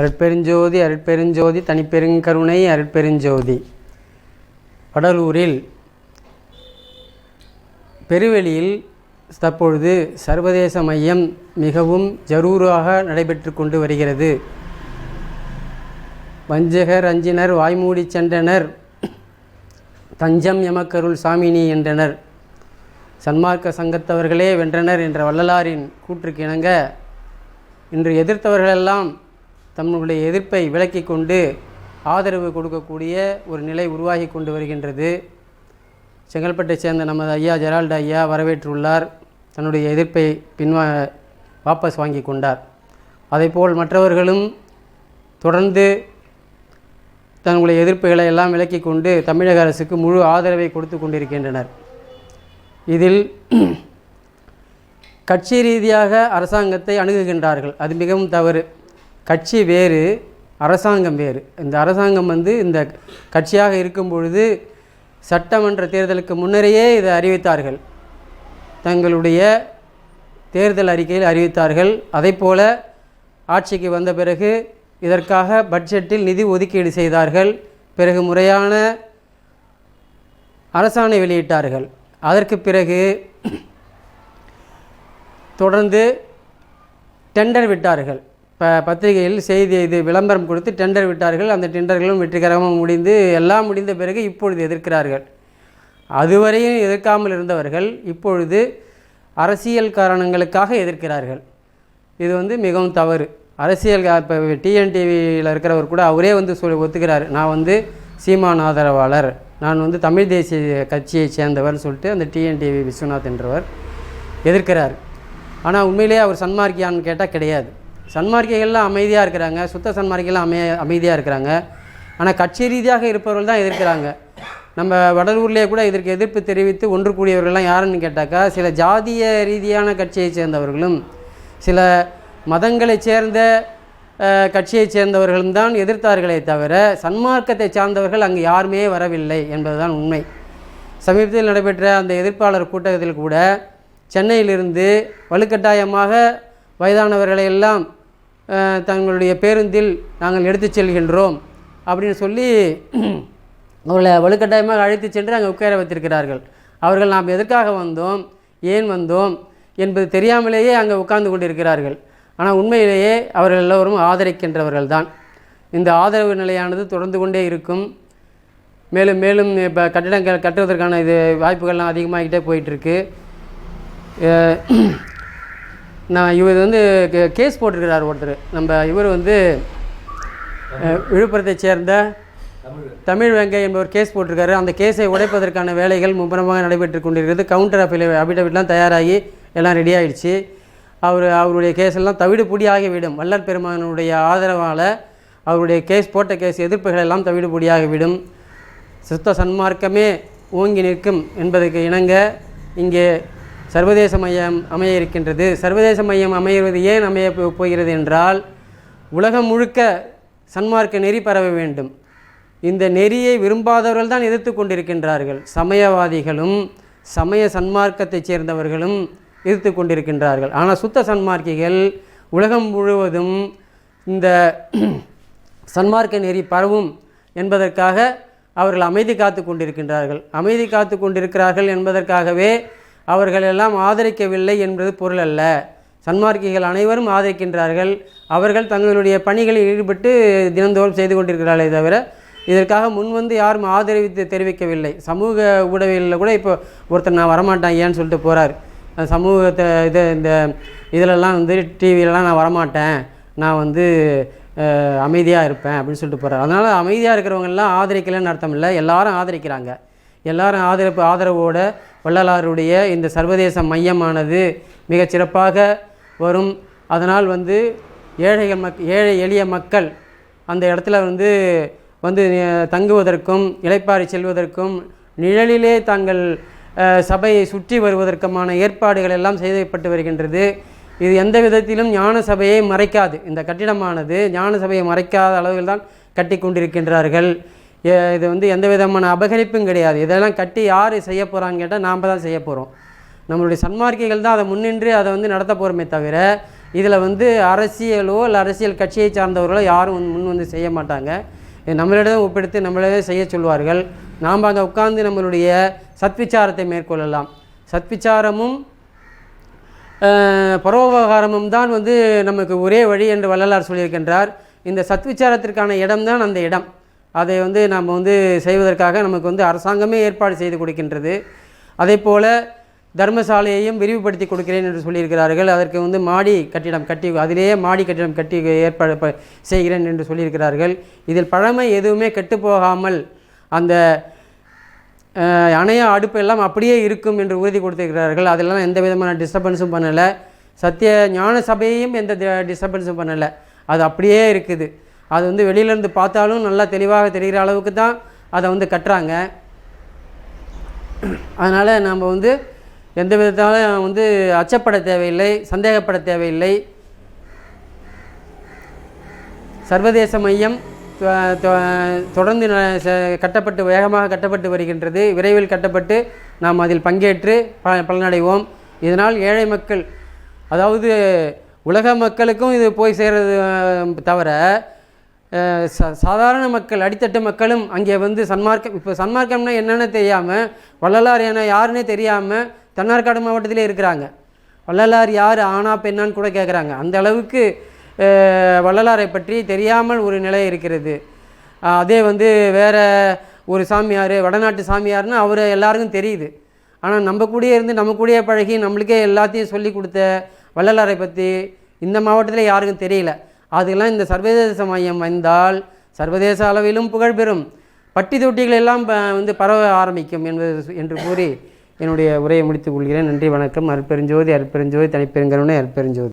அருட்பெருஞ்சோதி அருட்பெருஞ்சோதி தனிப்பெருங்கருணை அருட்பெருஞ்சோதி. வடலூரில் பெருவெளியில் தற்பொழுது சர்வதேச மையம் மிகவும் ஜரூராக நடைபெற்று கொண்டு வருகிறது. வஞ்சகர் அஞ்சினர் வாய்மூடி சென்றனர் தஞ்சம் எமக்கருள் சாமினி என்றனர். சன்மார்க்க சங்கத்தவர்களே வென்றனர் என்ற வள்ளலாரின் கூற்றுக்கு இணங்க இன்று எதிர்த்தவர்களெல்லாம் தம்முடைய எதிர்ப்பை விலக்கி கொண்டு ஆதரவு கொடுக்கக்கூடிய ஒரு நிலை உருவாகி கொண்டு வருகின்றது. செங்கல்பட்டை சேர்ந்த நமது ஐயா ஜெரால்டு ஐயா வரவேற்றுள்ளார். தன்னுடைய எதிர்ப்பை பின்வா வாபஸ் வாங்கி கொண்டார். அதைப்போல் மற்றவர்களும் தொடர்ந்து தங்களுடைய எதிர்ப்புகளை எல்லாம் விலக்கி கொண்டு தமிழக அரசுக்கு முழு ஆதரவை கொடுத்து கொண்டிருக்கின்றனர். இதில் கட்சி ரீதியாக அரசாங்கத்தை அணுகுகின்றார்கள். அது மிகவும் தவறு. கட்சி வேறு அரசாங்கம் வேறு. இந்த அரசாங்கம் வந்து இந்த கட்சியாக இருக்கும் பொழுது சட்டமன்ற தேர்தலுக்கு முன்னரேயே இதை அறிவித்தார்கள். தங்களுடைய தேர்தல் அறிக்கையில் அறிவித்தார்கள். அதைப்போல ஆட்சிக்கு வந்த பிறகு இதற்காக பட்ஜெட்டில் நிதி ஒதுக்கீடு செய்தார்கள். பிறகு முறையான அரசாணை வெளியிட்டார்கள். அதற்கு பிறகு தொடர்ந்து டெண்டர் விட்டார்கள். இப்போ பத்திரிகையில் செய்தி இது விளம்பரம் கொடுத்து டெண்டர் விட்டார்கள். அந்த டெண்டர்களும் வெற்றிகரமாக முடிந்து எல்லாம் முடிந்த பிறகு இப்பொழுது எதிர்க்கிறார்கள். அதுவரையும் எதிர்க்காமல் இருந்தவர்கள் இப்பொழுது அரசியல் காரணங்களுக்காக எதிர்க்கிறார்கள். இது வந்து மிகவும் தவறு. அரசியல் இப்போ டிஎன்டிவியில் இருக்கிறவர் கூட அவரே வந்து சொல் ஒத்துக்கிறார். நான் வந்து சீமான் ஆதரவாளர். நான் வந்து தமிழ் தேசிய கட்சியை சேர்ந்தவர்னு சொல்லிட்டு அந்த டிஎன்டிவி விஸ்வநாத் என்றவர் எதிர்க்கிறார். ஆனால் உண்மையிலேயே அவர் சன்மார்க்கியான்னு கேட்டால் கிடையாது. சன்மார்க்கிகள்லாம் அமைதியாக இருக்கிறாங்க. சுத்த சன்மார்க்கிகள்லாம் அமைய அமைதியாக இருக்கிறாங்க. ஆனால் கட்சி ரீதியாக இருப்பவர்கள் தான் எதிர்க்கிறாங்க. நம்ம வடலூர்லேயே கூட இதற்கு எதிர்ப்பு தெரிவித்து ஒன்று கூடியவர்கள்லாம் யாருன்னு கேட்டாக்கா சில ஜாதிய ரீதியான கட்சியைச் சேர்ந்தவர்களும் சில மதங்களைச் சேர்ந்த கட்சியை கட்சியைச் சேர்ந்தவர்களும் தான் எதிர்த்தார்களே தவிர சன்மார்க்கத்தை சார்ந்தவர்கள் அங்கு யாருமே வரவில்லை என்பதுதான் உண்மை. சமீபத்தில் நடைபெற்ற அந்த எதிர்ப்பாளர் கூட்டத்தில் கூட சென்னையிலிருந்து வலுக்கட்டாயமாக வயதானவர்களை எல்லாம் தங்களுடைய பேருந்தில் நாங்கள் எடுத்துச் செல்கின்றோம் அப்படின்னு சொல்லி அவர்களை வலுக்கட்டாயமாக அழைத்துச் சென்று அங்கே உட்கார வைத்திருக்கிறார்கள். அவர்கள் நாம் எதற்காக வந்தோம்? ஏன் வந்தோம்? என்பது தெரியாமலேயே அங்கே உட்கார்ந்து கொண்டிருக்கிறார்கள். ஆனால் உண்மையிலேயே அவர்கள் எல்லோரும் ஆதரிக்கின்றவர்கள் தான் இந்த ஆதரவு நிலையானது தொடர்ந்து கொண்டே இருக்கும். மேலும் மேலும் இப்போ கட்டிடங்கள் கட்டுவதற்கான இது வாய்ப்புகள்லாம் அதிகமாகிட்டே போயிட்டுருக்கு நான் இவர் வந்து கே- கேஸ் போட்டிருக்கிறார் ஒருத்தர். நம்ம இவர் வந்து விழுப்புரத்தை சேர்ந்த தமிழ் வெங்கை என்பவர் கேஸ் போட்டிருக்காரு. அந்த கேஸை உடைப்பதற்கான வேலைகள் மும்முரமாக நடைபெற்று கொண்டிருக்கிறது. கவுண்டர் அஃபில அபிடவிட்லாம் தயாராகி எல்லாம் ரெடி ஆகிடுச்சு அவர் அவருடைய கேஸ் எல்லாம் தவிடு பொடியாகிவிடும் வள்ளல் பெருமானுடைய ஆதரவால் அவருடைய கேஸ் போட்ட கேஸ் எதிர்ப்புகள் எல்லாம் தவிடு சுத்த சன்மார்க்கமே ஓங்கி நிற்கும் என்பதற்கு இணங்க இங்கே சர்வதேச மையம் அமைய இருக்கின்றது. சர்வதேச மையம் அமைவது ஏன் அமைய போகிறது என்றால் உலகம் முழுக்க சன்மார்க்க நெறி பரவ வேண்டும். இந்த நெறியை விரும்பாதவர்கள் தான் எதிர்த்து கொண்டிருக்கின்றார்கள். சமயவாதிகளும் சமய சன்மார்க்கத்தைச் சேர்ந்தவர்களும் எதிர்த்து கொண்டிருக்கின்றார்கள். ஆனால் சுத்த சன்மார்க்கிகள் உலகம் முழுவதும் இந்த சன்மார்க்க நெறி பரவும் என்பதற்காக அவர்கள் அமைதி காத்து கொண்டிருக்கின்றார்கள். அமைதி காத்து கொண்டிருக்கிறார்கள் என்பதற்காகவே அவர்கள் எல்லாம் ஆதரிக்கவில்லை என்பது பொருள் அல்ல. சன்மார்க்கிகள் அனைவரும் ஆதரிக்கின்றார்கள். அவர்கள் தங்களுடைய பணிகளில் ஈடுபட்டு தினந்தோறும் செய்து கொண்டிருக்கிறார்களே தவிர இதற்காக முன்வந்து யாரும் ஆதரவித்து தெரிவிக்கவில்லை. சமூக ஊடகங்களில் கூட இப்போ ஒருத்தர் நான் வரமாட்டேன் ஏன்னு சொல்லிட்டு போகிறார் சமூகத்தை இது இந்த இதிலெல்லாம் வந்து டிவிலலாம் நான் வரமாட்டேன். நான் வந்து அமைதியாக இருப்பேன் அப்படின்னு சொல்லிட்டு போகிறார் அதனால் அமைதியாக இருக்கிறவங்கெல்லாம் ஆதரிக்கலைன்னு அர்த்தம் இல்லை. எல்லாரும் ஆதரிக்கிறாங்க. எல்லாரும் ஆதரவு ஆதரவோட வள்ளலாருடைய இந்த சர்வதேச மையமானது மிகச் சிறப்பாக வரும். அதனால் வந்து ஏழைகள் மக் ஏழை எளிய மக்கள் அந்த இடத்துல வந்து வந்து தங்குவதற்கும் இலைப்பாறை செல்வதற்கும் நிழலிலே தாங்கள் சபையை சுற்றி வருவதற்குமான ஏற்பாடுகள் எல்லாம் செய்யப்பட்டு வருகின்றது. இது எந்த விதத்திலும் ஞான சபையை மறைக்காது. இந்த கட்டிடமானது ஞான சபையை மறைக்காத அளவில் தான் கட்டி கொண்டிருக்கின்றார்கள். இது வந்து எந்த விதமான அபகரிப்பும் கிடையாது. இதெல்லாம் கட்டி யார் செய்ய போகிறான்னு கேட்டால் நாம் தான் செய்ய போகிறோம் நம்மளுடைய சன்மார்க்கிகள் தான் அதை முன்னின்று அதை வந்து நடத்த போகிறோமே தவிர இதில் வந்து அரசியலோ இல்லை அரசியல் கட்சியை சார்ந்தவர்களோ யாரும் முன் வந்து செய்ய மாட்டாங்க. இது நம்மளிடம் ஒப்பிடுத்து நம்மளிடம் செய்ய சொல்வார்கள். நாம் அங்கே உட்கார்ந்து நம்மளுடைய சத்விச்சாரத்தை மேற்கொள்ளலாம். சத்விச்சாரமும் பரோபகாரமும் தான் வந்து நமக்கு ஒரே வழி என்று வள்ளலார் சொல்லியிருக்கின்றார். இந்த சத்விச்சாரத்திற்கான இடம்தான் அந்த இடம். அதை வந்து நாம் வந்து செய்வதற்காக நமக்கு வந்து அரசாங்கமே ஏற்பாடு செய்து கொடுக்கின்றது. அதே போல் தர்மசாலையையும் விரிவுபடுத்தி கொடுக்கிறேன் என்று சொல்லியிருக்கிறார்கள். அதற்கு வந்து மாடி கட்டிடம் கட்டி அதிலேயே மாடி கட்டிடம் கட்டி ஏற்பாடு ப- செய்கிறேன் என்று சொல்லியிருக்கிறார்கள். இதில் பழமை எதுவுமே கெட்டுப்போகாமல் அந்த அணைய அடுப்பு எல்லாம் அப்படியே இருக்கும் என்று உறுதி கொடுத்திருக்கிறார்கள். அதெல்லாம் எந்த விதமான டிஸ்டர்பன்ஸும் பண்ணலை. சத்திய ஞான சபையையும் எந்த டிஸ்டர்பன்ஸும் பண்ணலை. அது அப்படியே இருக்குது. அது வந்து வெளியிலேருந்து பார்த்தாலும் நல்லா தெளிவாக தெரிகிற அளவுக்கு தான் அதை வந்து கட்டுறாங்க. அதனால் நம்ம வந்து எந்த விதத்தாலும் வந்து அச்சப்பட தேவையில்லை சந்தேகப்பட தேவையில்லை. சர்வதேச மையம் தொ- தொடர்ந்து ந- ச- கட்டப்பட்டு வேகமாக கட்டப்பட்டு வருகின்றது. விரைவில் கட்டப்பட்டு நாம் அதில் பங்கேற்று ப பலனடைவோம். இதனால் ஏழை மக்கள் அதாவது உலக மக்களுக்கும் இது போய் சேர்றது தவிர சாதாரண மக்கள் அடித்தட்டு மக்களும் அங்கே வந்து சன்மார்க்கம் இப்போ சன்மார்க்கம்னா என்னென்னு தெரியாமல் வள்ளலார் என யாருன்னே தெரியாமல் தென்னார்காடு மாவட்டத்திலே இருக்கிறாங்க. வள்ளலார் யார் ஆனா பெண்ணான்னு கூட கேட்குறாங்க அந்த அளவுக்கு வள்ளலாரை பற்றி தெரியாமல் ஒரு நிலை இருக்கிறது. அதே வந்து வேறு ஒரு சாமியார் வடநாட்டு சாமியார்னு அவர் எல்லாருக்கும் தெரியுது. ஆனால் நம்ம கூடயே இருந்து நம்ம கூடயே பழகி நம்மளுக்கே எல்லாத்தையும் சொல்லி கொடுத்த வள்ளலாரை பற்றி இந்த மாவட்டத்தில் யாருக்கும் தெரியல. அதெல்லாம் இந்த சர்வதேச மையம் வந்தால் சர்வதேச அளவிலும் புகழ் பெறும். பட்டி தொட்டிகள் எல்லாம் ப- வந்து பரவ ஆரம்பிக்கும் என்பது என்று கூறி என்னுடைய உரையை முடித்துக் கொள்கிறேன். நன்றி வணக்கம். அற்பெருஞ்சோதி அற்பெருஞ்சோதி தனிப்பெருங்கருணை அற்பெருஞ்சோதி